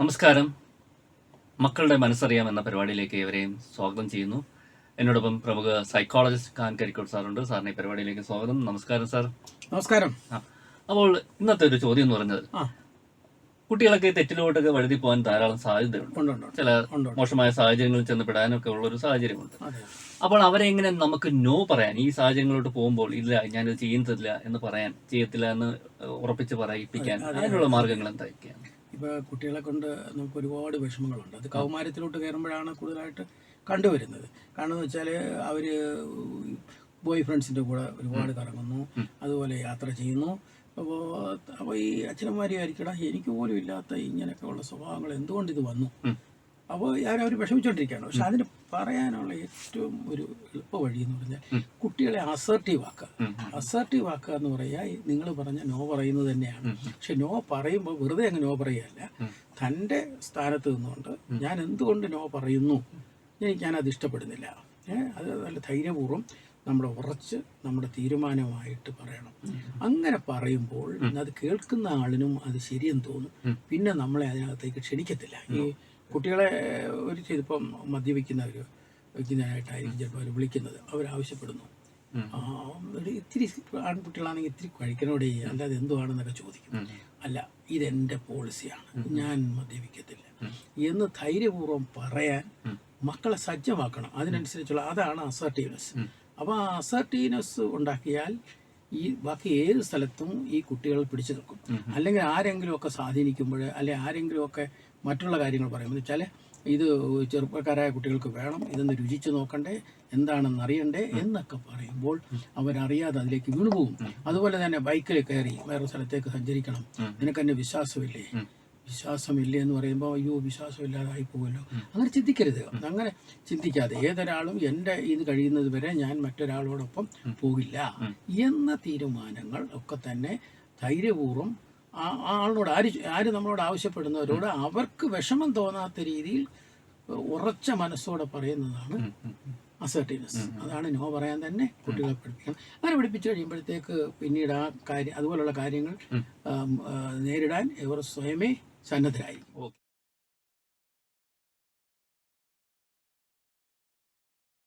നമസ്കാരം. മക്കളുടെ മനസ്സറിയാം എന്ന പരിപാടിയിലേക്ക് ഏവരെയും സ്വാഗതം ചെയ്യുന്നു. എന്നോടൊപ്പം പ്രമുഖ സൈക്കോളജിസ്റ്റ് ഖാൻ കരിക്കോട് സാറുണ്ട്. സാറിന് പരിപാടിയിലേക്ക് സ്വാഗതം. നമസ്കാരം സാർ. നമസ്കാരം. അപ്പോൾ ഇന്നത്തെ ഒരു ചോദ്യം എന്ന് പറഞ്ഞത് കുട്ടികളൊക്കെ തെറ്റിലോട്ടൊക്കെ വഴുതി പോകാൻ ധാരാളം സാധ്യതയുണ്ട്. ചില മോശമായ സാഹചര്യങ്ങളിൽ ചെന്നപ്പെടാനൊക്കെ ഉള്ള ഒരു സാഹചര്യമുണ്ട്. അപ്പോൾ അവരെ എങ്ങനെ നമുക്ക് നോ പറയാൻ ഈ സാഹചര്യങ്ങളിലോട്ട് പോകുമ്പോൾ ഇല്ല ഞാനിത് ചെയ്യുന്നില്ല എന്ന് പറയാൻ ചെയ്യത്തില്ല എന്ന് ഉറപ്പിച്ച് പറയിപ്പിക്കാൻ അതിനുള്ള മാർഗങ്ങൾ എന്തൊക്കെയാണ് ഇപ്പൊ കുട്ടികളെ കൊണ്ട് നമുക്ക് ഒരുപാട് വിഷമങ്ങളുണ്ട്. അത് കൗമാരത്തിലോട്ട് കയറുമ്പോഴാണ് കൂടുതലായിട്ട് കണ്ടുവരുന്നത്. കാരണം എന്ന് വെച്ചാൽ അവർ ബോയ് ഫ്രണ്ട്സിന്റെ കൂടെ ഒരുപാട് കറങ്ങുന്നു അതുപോലെ യാത്ര ചെയ്യുന്നു. അപ്പോൾ അപ്പോൾ ഈ അച്ഛനന്മാരെയായിരിക്കടാ എനിക്ക് പോലും ഇല്ലാത്ത ഇങ്ങനെയൊക്കെ ഉള്ള സ്വഭാവങ്ങൾ എന്തുകൊണ്ട് ഇത് വന്നു. അപ്പോൾ ഞാൻ അവർ വിഷമിച്ചുകൊണ്ടിരിക്കുകയാണ് പക്ഷെ അതിന് പറയാനുള്ള ഏറ്റവും ഒരു എളുപ്പ വഴി എന്ന് പറഞ്ഞാൽ കുട്ടികളെ അസർട്ടീവ് ആക്കുക. അസർട്ടീവ് ആക്കുക എന്ന് പറയാ നിങ്ങൾ പറഞ്ഞ നോ പറയുന്നത് തന്നെയാണ്. പക്ഷെ നോ പറയുമ്പോൾ വെറുതെ അങ്ങ് നോ പറയുകയല്ല. തന്റെ സ്ഥാനത്ത് നിന്നുകൊണ്ട് ഞാൻ എന്തുകൊണ്ട് നോ പറയുന്നു? എനിക്ക് ഞാനത് ഇഷ്ടപ്പെടുന്നില്ല. അത് നല്ല ധൈര്യപൂർവം നമ്മൾ ഉറച്ച് നമ്മുടെ തീരുമാനമായിട്ട് പറയണം. അങ്ങനെ പറയുമ്പോൾ അത് കേൾക്കുന്ന ആളിനും അത് ശരിയെന്ന് തോന്നും. പിന്നെ നമ്മളെ അതിനകത്തേക്ക് ക്ഷണിക്കത്തില്ല. ഈ കുട്ടികളെ ഒരു ചിലപ്പം മദ്യപിക്കുന്നവർ വയ്ക്കുന്നതിനായിട്ടായിരിക്കും ചിലപ്പോൾ അവർ വിളിക്കുന്നത്. അവരാവശ്യപ്പെടുന്നു. ഒരു ഇത്തിരി ആൺകുട്ടികളാണെങ്കിൽ ഇത്തിരി കഴിക്കണോടെ അല്ലാതെ എന്തുവാണെന്നൊക്കെ ചോദിക്കും. അല്ല ഇതെന്റെ പോളിസിയാണ്. ഞാൻ മദ്യപിക്കത്തില്ല. എന്ന് ധൈര്യപൂർവം പറയാൻ മക്കളെ സജ്ജമാക്കണം. അതിനനുസരിച്ചുള്ള അതാണ് അസർട്ടീവ്നെസ് അപ്പോൾ ആ അസർട്ടീവ്നെസ് ഉണ്ടാക്കിയാൽ ഈ ബാക്കി ഏത് സ്ഥലത്തും ഈ കുട്ടികൾ പിടിച്ചു നിൽക്കും. അല്ലെങ്കിൽ ആരെങ്കിലുമൊക്കെ സ്വാധീനിക്കുമ്പോൾ അല്ലെങ്കിൽ ആരെങ്കിലുമൊക്കെ മറ്റുള്ള കാര്യങ്ങൾ പറയുമ്പോൾ വെച്ചാൽ ഇത് ചെറുപ്പക്കാരായ കുട്ടികൾക്ക് വേണം ഇതൊന്ന് രുചിച്ച് നോക്കണ്ടേ എന്താണെന്ന് അറിയണ്ടേ എന്നൊക്കെ പറയുമ്പോൾ അവരറിയാതെ അതിലേക്ക് വീണുപോകും. അതുപോലെ തന്നെ ബൈക്കിൽ കയറി വേറെ സ്ഥലത്തേക്ക് സഞ്ചരിക്കണം. നിനക്കെന്നെ വിശ്വാസമില്ലേ? വിശ്വാസമില്ല എന്ന് പറയുമ്പോൾ അയ്യോ വിശ്വാസമില്ലാതായി പോകുമല്ലോ അങ്ങനെ ചിന്തിക്കരുത്. അങ്ങനെ ചിന്തിക്കാതെ ഏതൊരാളും എന്റെ ഇത് കഴിയുന്നത് വരെ ഞാൻ മറ്റൊരാളോടൊപ്പം പോകില്ല എന്ന തീരുമാനങ്ങൾ ഒക്കെ തന്നെ ധൈര്യപൂർവം ആ ആളിനോട് ആര് ആര് നമ്മളോട് ആവശ്യപ്പെടുന്നവരോട് അവർക്ക് വിഷമം തോന്നാത്ത രീതിയിൽ ഉറച്ച മനസ്സോടെ പറയുന്നതാണ് അസർട്ടീവ്നെസ് അതാണ് നോ പറയാൻ തന്നെ കുട്ടികളെ പഠിപ്പിക്കണം അങ്ങനെ പഠിപ്പിച്ചു കഴിയുമ്പോഴത്തേക്ക് പിന്നീട് ആ കാര്യം അതുപോലുള്ള കാര്യങ്ങൾ നേരിടാൻ ഇവർ സ്വയമേ സന്നദ്ധരായി ഓക്കെ.